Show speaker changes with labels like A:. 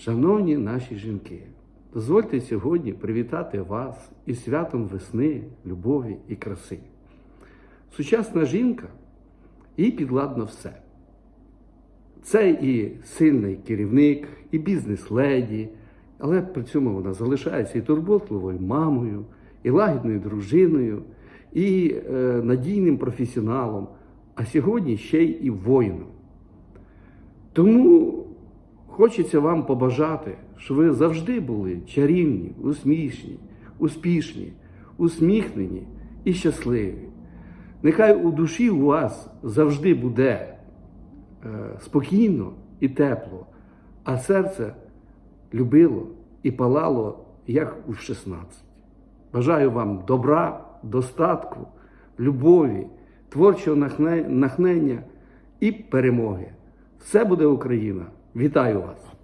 A: Шановні наші жінки, дозвольте сьогодні привітати вас із святом весни, любові і краси. Сучасна жінка їй підладно все. Це і сильний керівник, і бізнес-леді, але при цьому вона залишається і турботливою мамою, і лагідною дружиною, і е, надійним професіоналом, а сьогодні ще й воїном. Тому хочеться вам побажати, щоб ви завжди були чарівні, усмішні, успішні, усміхнені і щасливі. Нехай у душі у вас завжди буде е, спокійно і тепло, а серце любило і палало, як у 16. Бажаю вам добра, достатку, любові, творчого нахне- натхнення і перемоги. Все буде Україна! Вітаю вас!